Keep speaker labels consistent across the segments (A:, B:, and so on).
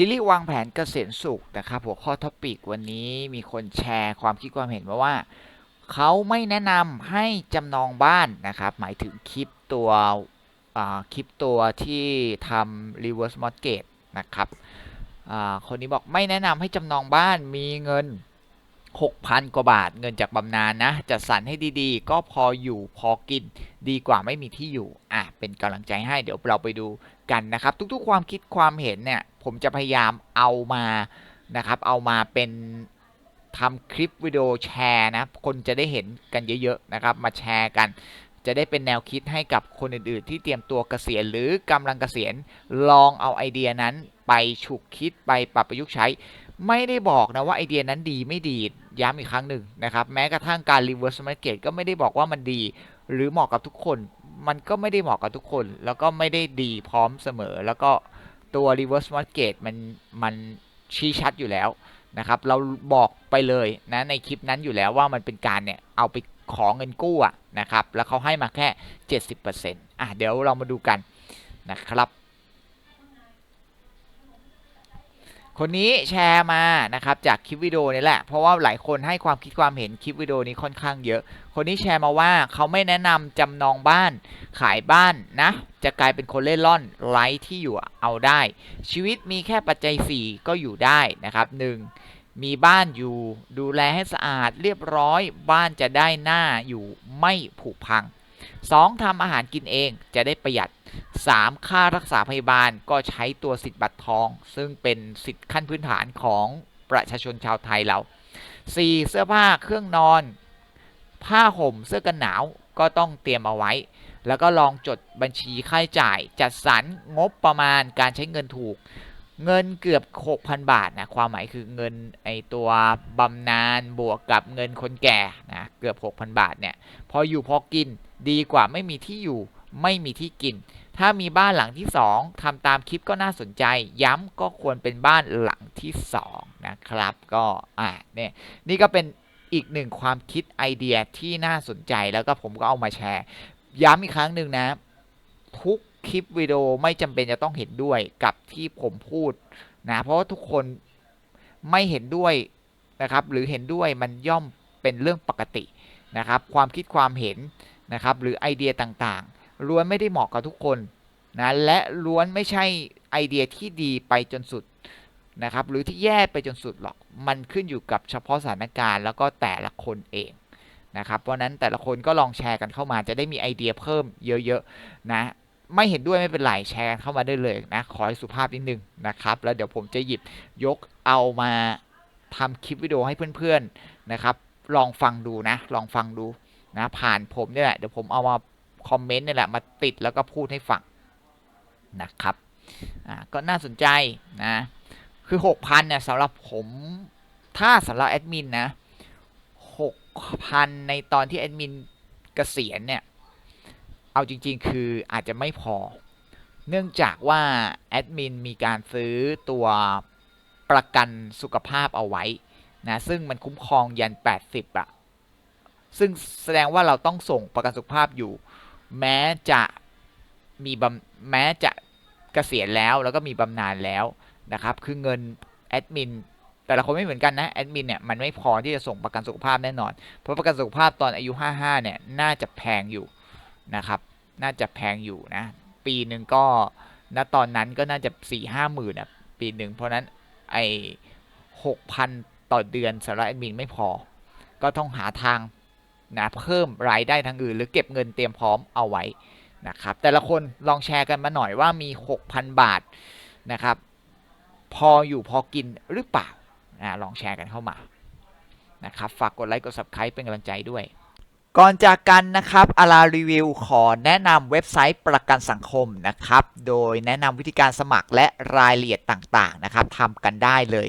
A: ซีรีส์วางแผนเกษียณสุขนะครับหัวข้อท็อปิกวันนี้มีคนแชร์ความคิดความเห็นมาว่า เขาไม่แนะนำให้จำนองบ้านนะครับ หมายถึงคลิปตัวคลิปตัวที่ทำ reverse mortgage นะครับคนนี้บอกไม่แนะนำให้จำนองบ้านมีเงิน 6,000 กว่าบาท เงินจากบำนาญนะจัดสรรให้ดีๆ ก็พออยู่พอกินดีกว่าไม่มีที่อยู่อะเป็นกำลังใจให้เดี๋ยวเราไปดู กันนะครับ ทุกๆความคิดความเห็นเนี่ยผมจะพยายามเอามานะครับเอามาเป็นทำคลิปวิดีโอแชร์นะคนจะได้เห็นกันเยอะๆนะครับมาแชร์กัน จะได้เป็นแนวคิดให้กับคนอื่นๆ ที่เตรียมตัวเกษียณหรือกำลังเกษียณลองเอาไอเดียนั้นไปฉุกคิดไปปรับประยุกต์ใช้ ไม่ได้บอกนะว่าไอเดียนั้นดีไม่ดีย้ำอีกครั้งหนึ่งนะครับแม้กระทั่งการ reverse mortgage ก็ไม่ได้บอกว่ามันดี หรือเหมาะกับทุกคน มันก็ไม่ได้เหมาะกับทุกคน แล้วก็ไม่ได้ดีพร้อมเสมอ แล้วก็ตัว reverse mortgage มันมันชี้ชัดอยู่แล้วนะครับเราบอกไปเลยนะในคลิปนั้นอยู่แล้วว่ามันเป็นการเนี่ยเอาไปขอเงินกู้อะนะครับแล้วเขาให้มาแค่ 70%อะเดี๋ยวเรามาดูกันนะครับ คนนี้แชร์มานะครับจากคลิปวิดีโอนี้แหละ เพราะว่าหลายคนให้ความคิดความเห็นคลิปวิดีโอนี้ค่อนข้างเยอะ คนนี้แชร์มาว่าเขาไม่แนะนำจำนองบ้านขายบ้านนะ จะกลายเป็นคนเล่ร่อนไร้ที่อยู่เอาได้ ชีวิตมีแค่ปัจจัย 4 ก็อยู่ได้นะครับ 1. มีบ้านอยู่ดูแลให้สะอาดเรียบร้อย บ้านจะได้หน้าอยู่ไม่ผุพัง 2. ทำอาหารกินเองจะได้ประหยัด 3. ค่ารักษาพยาบาลก็ใช้ตัวสิทธิ์บัตรทอง ซึ่งเป็นสิทธิ์ขั้นพื้นฐานของประชาชนชาวไทยเรา 4. เสื้อผ้าเครื่องนอน ผ้าห่มเสื้อกันหนาวก็ต้องเตรียมเอาไว้ แล้วก็ลองจดบัญชีค่าใช้จ่าย จัดสรรงบประมาณการใช้เงินถูก เงินเกือบ 6,000 บาทนะความหมายคือเงินไอตัวบำนาญบวกกับเงินคนแก่นะเกือบ 6,000 บาทเนี่ยพออยู่พอกินดีกว่าไม่มีที่อยู่ไม่มีที่กิน ถ้ามีบ้านหลังที่ 2ทำตามคลิปก็น่าสนใจ ย้ำก็ควรเป็นบ้านหลังที่ 2 นะครับ ก็อ่าเนี่ยนี่ก็เป็นอีกหนึ่งความคิดไอเดียที่น่าสนใจแล้วก็ผมก็เอามาแชร์ ย้ำอีกครั้งหนึ่งนะ ทุกคลิปวิดีโอไม่จำเป็นจะต้องเห็นด้วยกับที่ผมพูดนะเพราะว่าทุกคนไม่เห็นด้วยนะครับ หรือเห็นด้วยมันย่อมเป็นเรื่องปกตินะครับ ความคิดความเห็นนะครับ หรือไอเดียต่าง ล้วนไม่ได้เหมาะกับทุกคนนะและล้วนไม่ใช่ไอเดียที่ดีไปจนสุดนะครับหรือที่แย่ไปจนสุดหรอกมันขึ้นอยู่กับเฉพาะสถานการณ์แล้วก็แต่ละคนเองนะครับเพราะนั้นแต่ละคนก็ลองแชร์กันเข้ามาจะได้มีไอเดียเพิ่มเยอะๆนะไม่เห็นด้วยไม่เป็นไรแชร์กันเข้ามาได้เลยนะขอให้สุภาพนิดนึงนะครับแล้วเดี๋ยวผมจะหยิบยกเอามาทำคลิปวิดีโอให้เพื่อนๆนะครับ ลองฟังดูนะ ลองฟังดูนะผ่านผมนี่แหละเดี๋ยวผมเอามา คอมเมนต์นี่แหละมาติดแล้วก็พูดให้ฟังนะครับอ่าก็น่าสนใจนะคือ 6,000เนี่ยสำหรับผมถ้าสำหรับแอดมินนะ6,000 ในตอนที่แอดมินเกษียณเนี่ย เอาจริง ๆ คืออาจจะไม่พอ เนื่องจากว่าแอดมินมีการซื้อตัวประกันสุขภาพเอาไว้นะซึ่งมันคุ้มครองยัน 80อะซึ่งแสดงว่าเราต้องส่งประกันสุขภาพอยู่ แม้จะมีบำแม้จะเกษียณแล้วแล้วก็มีบำนาญแล้วนะครับ คือเงินแอดมินแต่ละคนไม่เหมือนกันนะแอดมินเนี่ยมันไม่พอที่จะส่งประกันสุขภาพแน่นอน เพราะประกันสุขภาพตอนอายุ 55 เนี่ยน่าจะแพงอยู่นะครับ น่าจะแพงอยู่นะ ปีหนึ่งก็ณตอนนั้นก็น่าจะ4ี่ห้าหมื่นอะปีหนึ่งเพราะนั้นไอ้หกพันต่อเดือนสำหรับแอดมินไม่พอ ก็ต้องหาทาง นะเพิ่มรายได้ทางอื่น หรือเก็บเงินเตรียมพร้อมเอาไว้นะครับแต่ละคนลองแชร์กันมาหน่อยว่ามี 6,000 บาทนะครับพออยู่พอกินหรือเปล่านะลองแชร์กันเข้ามานะครับฝากกดไลค์กด subscribe เป็นกำลังใจด้วย ก่อนจากกันนะครับอารารีวิวขอแนะนำเว็บไซต์ประกันสังคมนะครับ โดยแนะนำวิธีการสมัครและรายละเอียดต่างๆนะครับทำกันได้เลย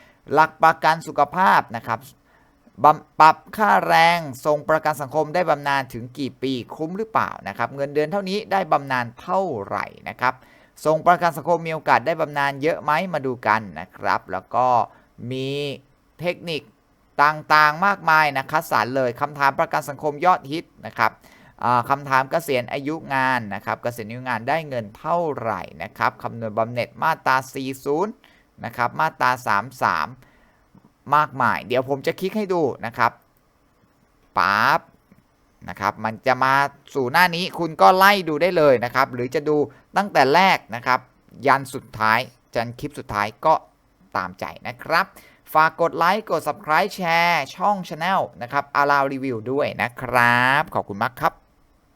A: หลักประกันสุขภาพนะครับบปรับค่าแรงทรงประกันสังคมได้บำนาญถึงกี่ปีคุ้มหรือเปล่านะครับ เงินเดือนเท่านี้ได้บำนาญเท่าไหร่นะครับทรงประกันสังคมมีโอกาสได้บำนาญเยอะไหมมาดูกันนะครับ แล้วก็มีเทคนิคต่างๆมากมายนะคัดสรรเลยคำถามประกันสังคมยอดฮิตนะครับคำถามเกษียณอายุงานนะครับเกษียณอายุงานได้เงินเท่าไหร่นะครับคำนวณบำเหน็จมาตรา 40 นะครับ มาตรา 33 มากมาย เดี๋ยวผมจะคลิกให้ดูนะครับปั๊บนะครับ มันจะมาสู่หน้านี้คุณก็ไล่ดูได้เลยนะครับ หรือจะดูตั้งแต่แรกนะครับ ยันสุดท้ายจันคลิปสุดท้ายก็ตามใจนะครับ ฝากกดไลค์ กด subscribe แชร์ ช่อง Channel นะครับอารารีวิวด้วยนะครับ ขอบคุณมากครับ